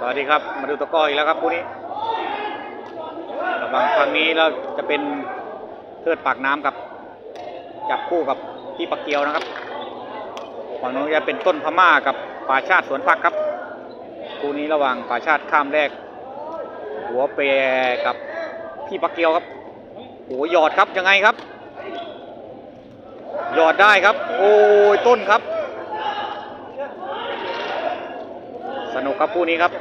สวัสดีครับ มาดูตะก้ออีกแล้วครับคู่นี้ระหว่างครั้งนี้เราจะเป็นเทิดปากน้ำกับ จับคู่กับพี่ปักเกียวนะครับฝั่งนู้นจะเป็นต้นพม่ากับป่าชาติสวนผักครับคู่นี้ระหว่างป่าชาติข้ามแรก หัวเปรกับพี่ปักเกียวครับโอ้หยอดครับยังไงครับ หยอดได้ครับ โอ้ยต้นครับ สนุกครับคู่นี้ครับ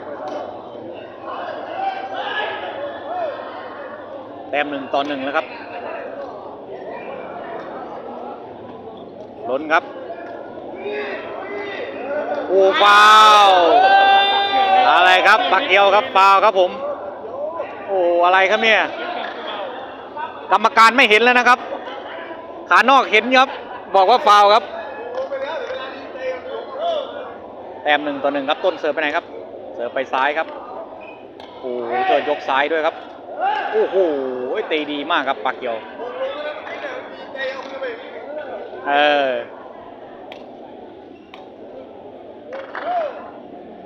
แต้มหนึ่งต่อหนึ่งแล้วครับล้นครับโอ้ฟาวอะไรครับปักเกียวครับฟาวครับผม โอ้อะไรครับเนี่ยกรรมการไม่เห็นแล้วนะครับ ขานอกเห็นครับ บอกว่าฟาวครับ แต้มหนึ่งต่อหนึ่งครับต้นเสิร์ฟไปไหนครับ เสิร์ฟไปซ้ายครับโอ้โหเจอยกซ้ายด้วยครับโอ้โหตีดีมากครับปากเกียวเออ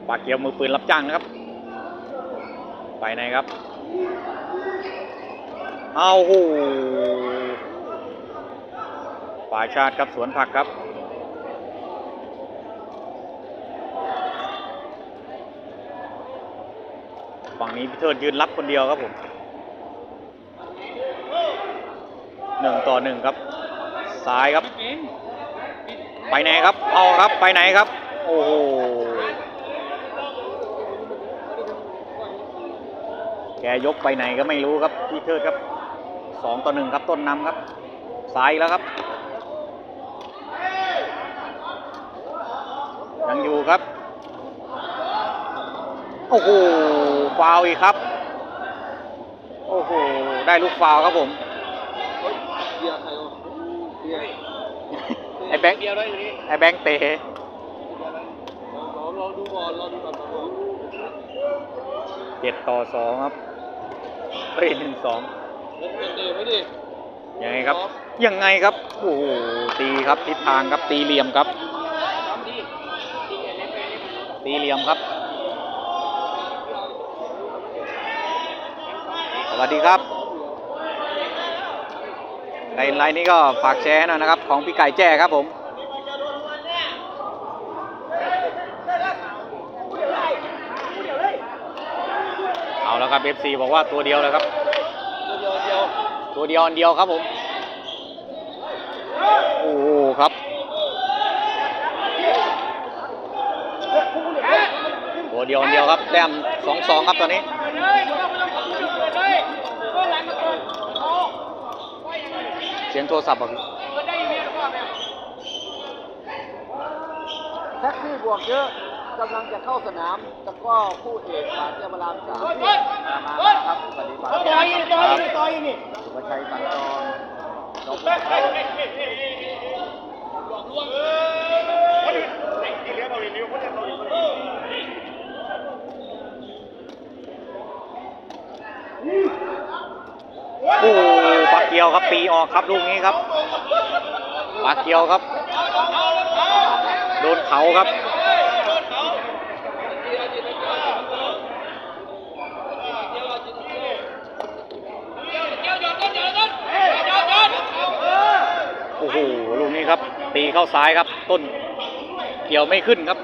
ปากเกียวมือปืนรับจ้างนะครับ ไปไหนครับเอาโหป่าชาติครับสวนผักครับ ฝั่งนี้พี่เทิดยืนรับคนเดียวครับผมหนึ่งต่อหนึ่งครับซ้ายครับ ไปไหนครับเอาครับไปไหนครับ โอ้โหแกยกไปไหนก็ไม่รู้ครับพี่เทิดครับสองต่อหนึ่งครับต้นนำครับซ้ายแล้วครับ ยังอยู่ครับ โอ้โห ฟาวล์อีกครับ โอ้โห ได้ลูกฟาวล์ครับผมเบียร์ใครวะเบียร์ไอ้แบงค์เบียร์ได้อยู่นี่ไอ้แบงค์เตะลองลองดูก่อนลองดูก่อนลองดูเจ็ดต่อสองครับเฮ้ยหนึ่งสองเล่นเตะไหมดิยังไงครับ ยังไงครับ โอ้โห ตีครับทิศทางครับตีเหลี่ยมครับทำดีตีเหลี่ยมครับ ส วัสดีครับ ในไลน์นี้ก็ฝากแชร์หน่อยนะครับ ของพี่ไก่แจ้ครับผมเอาแล้วครับ FC บอกว่าตัวเดียวแล้วครับ ตัวเดียวเดียวตัวเดียวอันเดียวครับผม โอ้โหครับตัวเดียวอันเดียวครับแต้มสองสองครับตอนนี้ เสียงโทรศัพท์อะพี่แท็กซี่บวกเยอะกำลังจะเข้าสนามแล้วก็คู่เอกปาเทียบรามสามมามาครับปฏิบัติต่อยนี่ต่อยนี่ต่อยนี่สุภชัยสังกรนกโอ้ โหปากเกียวครับตีออกครับลูกนี้ครับปากเกียวครับ โดนเขาครับโอ้โหลูกนี้ครับ ตีเข้าซ้ายครับ ต้นเกี่ยวไม่ขึ้นครับ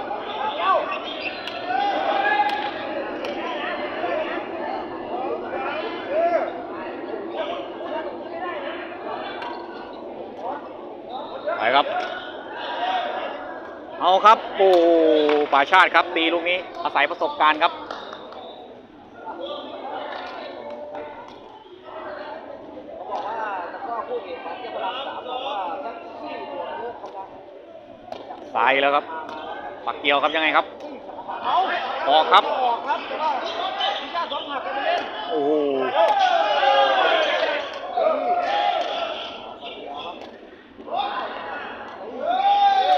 ไป ครับ เอาครับโอ้ป่าชาติครับตีลูกนี้อาศัยประสบการณ์ครับเขาบอกว่าแล้วก็คู่เอกปาเทียบรามสามบอกว่าแท็กซี่บวกเยอะกำลังซ้ายแล้วครับ ปักเกียวครับยังไงครับออกครับออกครับแต่ว่าพิชาติสองหักกันไปเล่น โอ้โห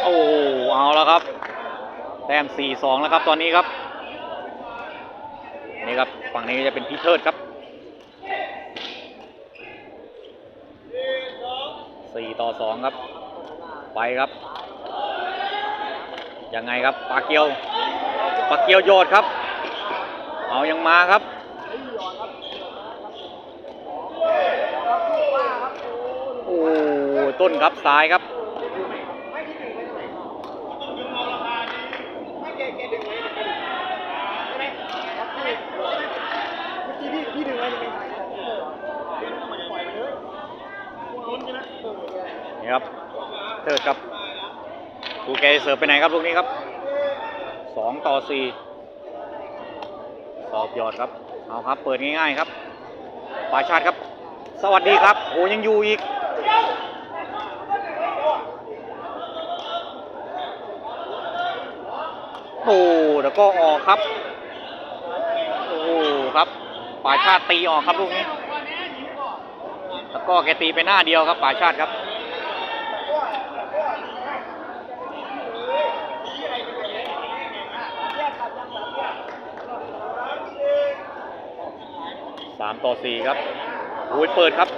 โอ้โหเอาแล้วครับ แต้มสี่สองแล้วครับตอนนี้ครับ นี่ครับ ฝั่งนี้จะเป็นพีเทิร์ดครับสี่ต่อสองครับ ไปครับ ยังไงครับปาเกียวปาเกียวโยดครับ เอายังมาครับโอ้ต้นครับซ้ายครับ ไม่ที่หนึ่งไปตรงไหนไม่เกเกดึงไว้ใช่ไหมครับพี่เมื่อกี้พี่พี่ดึงไว้จะเป็นใครเออเดี๋ยวมันปล่อยไปเลยล้นใช่ไหมเออ นี่ครับเทิดครับดูแกเสิร์ฟไปไหนครับลูกนี้ครับสองต่อสี่สอบยอดครับเอาครับ เปิดง่ายๆครับปาชาติครับ สวัสดีครับโอ้ยังอยู่อีกโอ้แล้วก็ออกครับโอ้ครับป่าชาติตีออกครับลูกนี้แล้วก็แกตีไปหน้าเดียวครับป่าชาติครับ สามต่อสี่ครับโอ้ยเปิดครับ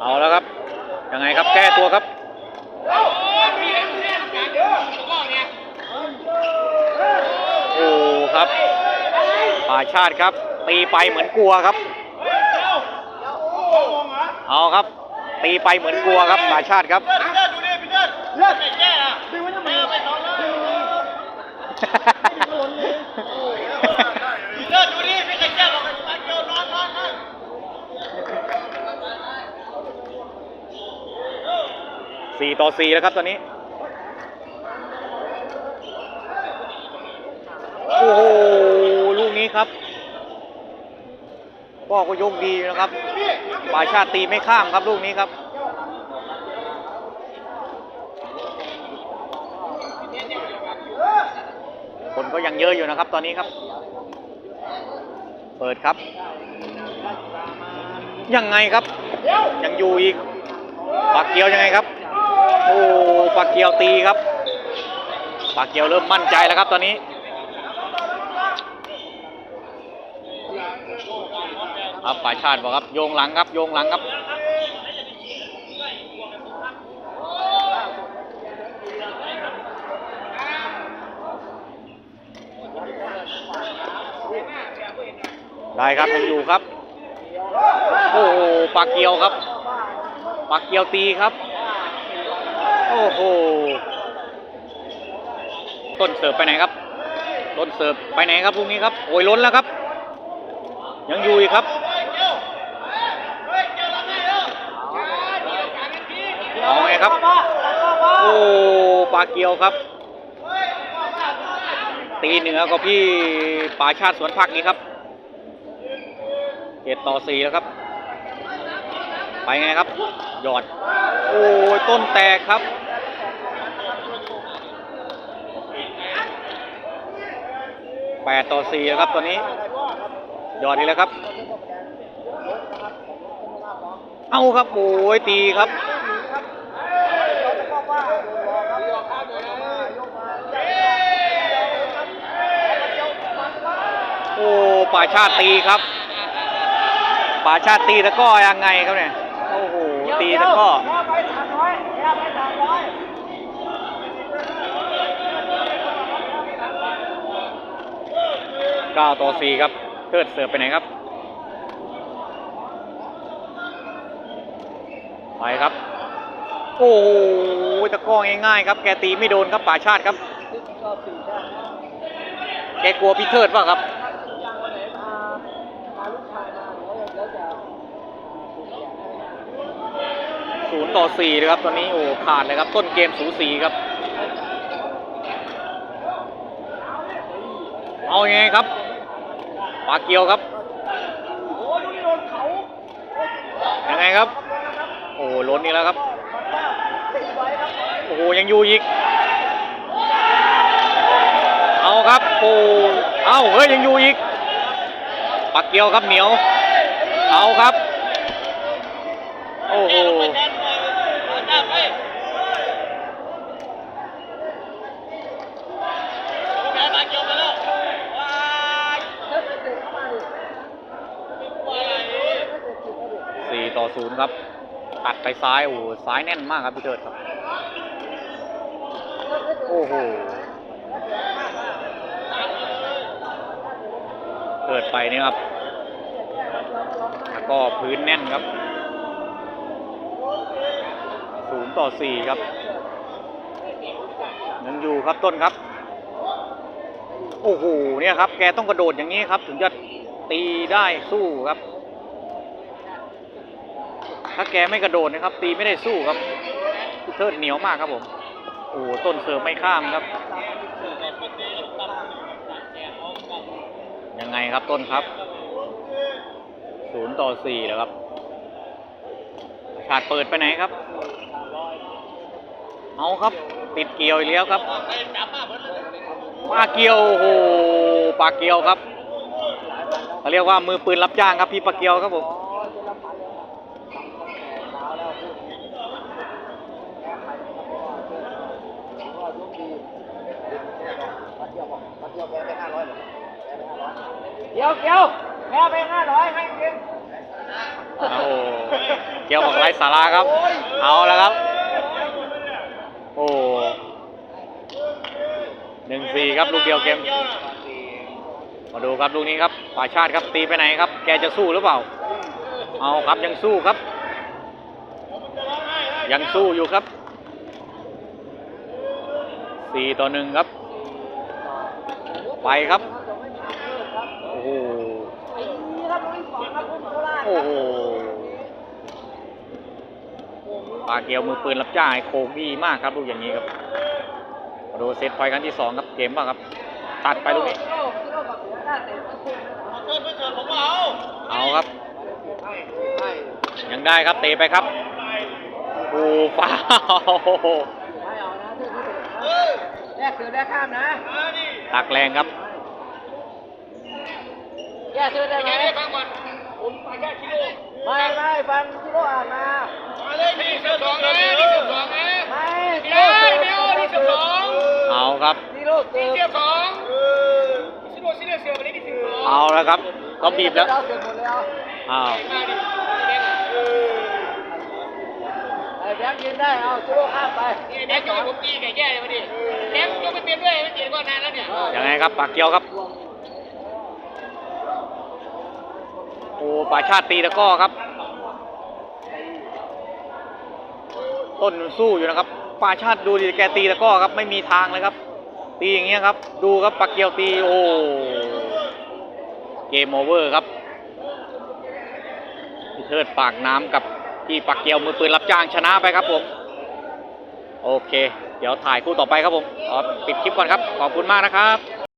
เอาแล้วครับ ยังไงครับแก้ตัวครับโอ้ครับป่าชาติครับ ตีไปเหมือนกลัวครับ เอาครับ ตีไปเหมือนกลัวครับป่าชาติครับเลิกแก้อะดึงไว้ทำไมไปสองเลยเลิกดูดิไม่เคยแก้หรอกไอ้เกียวนอนนอนนอน สี่ต่อสี่แล้วครับตอนนี้ โอ้โห ลูกนี้ครับก็ก็ยกดีนะครับป่าชาติตีไม่ข้ามครับลูกนี้ครับคนก็ยังเยอะอยู่นะครับตอนนี้ครับ เปิดครับ ยังไงครับ ยังอยู่อีกปากเกียวยังไงครับ โอ้ปากเกียวตีครับปากเกียวเริ่มมั่นใจแล้วครับตอนนี้ครับฝ่ายชาติบอกครับโยงหลังครับโยงหลังครับได้ครับยังอยู่ครับ โอ้ปากเกียวครับปากเกียวตีครับ โอ้โห ต้นเสิร์ฟไปไหนครับ ต้นเสิร์ฟไปไหนครับพรุ่งนี้ครับ โอ้ยล้นแล้วครับ ยังอยู่อีกครับเอาไงครับ โอ้ปลาเกียวครับ ตีเหนือก็พี่ป่าชาติสวนผักนี่ครับเจ็ดต่อสี่แล้วครับ ไปไงครับ หยอด โอ้ยต้นแตกครับ แปดต่อสี่แล้วครับตอนนี้ หยอดอีกแล้วครับ เอาครับ โอ้ยตีครับโอ้ป่าชาติตีครับ ป่าชาติตีตะก้อยังไงครับเนี่ย ตีตะก้อไปสามร้อยไปสามร้อเก้าต่อสี่ครับเทิดเสิร์ฟไปไหนครับ ไปครับ โอ้ตะก้อง่ายๆครับ แกตีไม่โดนครับป่าชาติครับ แกกลัวพี่เทิดป่ะครับ 0 ต่อ 4 นะครับ ตอนนี้โอ้ขาดเลยครับ ต้นเกมสูสีครับ เอาไงครับปากเกียวครับยังไงครับ โอ้ล้นนี่แล้วครับ โอ้โยังอยู่อีก เอาครับโอ้เอาเฮ้ยยังอยู่อีกปากเกียวครับเหนียว เอาครับ โอ้ สี่ต่อศูนย์ครับ ตัดไปซ้ายโอ้โหซ้ายแน่นมากครับพี่เทิดครับ โอ้โหเกิดไปนี่ครับแล้วก็พื้นแน่นครับศูนย์ต่อสี่ครับยังอยู่ครับต้นครับ โอ้โหเนี่ยครับ แกต้องกระโดดอย่างนี้ครับ ถึงจะตีได้สู้ครับ ถ้าแกไม่กระโดดนะครับ ตีไม่ได้สู้ครับเทิดเหนียวมากครับผม โอ้ต้นเสิร์ฟไม่ข้ามครับ ยังไงครับต้นครับศูนย์ต่อสี่แล้วครับขาดเปิดไปไหนครับ เอาครับ ติดเกี่ยวอีกแล้วครับ ปลาเกี่ยวโอ้โหปลาเกี่ยวครับเขาเรียกว่ามือปืนรับจ้างครับพี่ปลาเกี่ยวครับผมเกี่ยวเกี่ยวแพ้ไปห้าร้อยให้กินโอ้โหเกี่ยวบอกไร้สาระครับ เอาแล้วครับ โอ้ หนึ่งสี่ครับลูกเดียวเกม มาดูครับลูกนี้ครับป่าชาติครับตีไปไหนครับ แกจะสู้หรือเปล่า เอาครับยังสู้ครับ ยังสู้อยู่ครับสี่ต่อหนึ่งครับ ไปครับ โอ้โหโอ้โหปาเกียวมือปืนรับจ้างไอโคงดีมากครับลูกอย่างนี้ครับ มาดูเซตพอยต์ครั้งที่สองครับเกมบ้างครับ ตัดไปลูกนี้เอาครับ ยังได้ครับเตะไปครับโอ้ฟาวแยกเสือแยกข้ามนะตักแรงครับแยกเสือได้ไหมฟังก่อนผมไปแค่กิโลไม่ไม่ฟังกิโลอ่านมามาเลยนี่สิบสองนะนี่สิบสองนะ ไม่ เดี๋ยวเดี๋ยวนี่สิบสอง เอา ครับกิโลเกืนี่อบสิบสองสิบโลสิบเสือมาเลยนี่สิบสองเอาแล้วครับก็บีบแล้วเราเกือบหมดแล้วอ้าวมาดิไอ้แบงค์ยืนได้เอากิโลข้ามไปนี่แม็กซ์ผมตีไก่แย่เลยมาดิแม็กซ์ยกไปเปลี่ยนด้วยมันเปลี่ยนก่อนนานแล้วเนี่ยยังไงครับปากเกียวครับโอ้ป่าชาติตีตะกร้อครับ ต้นสู้อยู่นะครับป่าชาติดูดิแกตีตะกร้อครับไม่มีทางเลยครับ ตีอย่างเงี้ยครับ ดูครับปากเกียวตีโอ้เกมโอเวอร์ครับพี่เทิดปากน้ำกับพี่ปากเกียวมือปืนรับจ้างชนะไปครับผม โอเค เดี๋ยวถ่ายคู่ต่อไปครับผมขอปิดคลิปก่อนครับ ขอบคุณมากนะครับ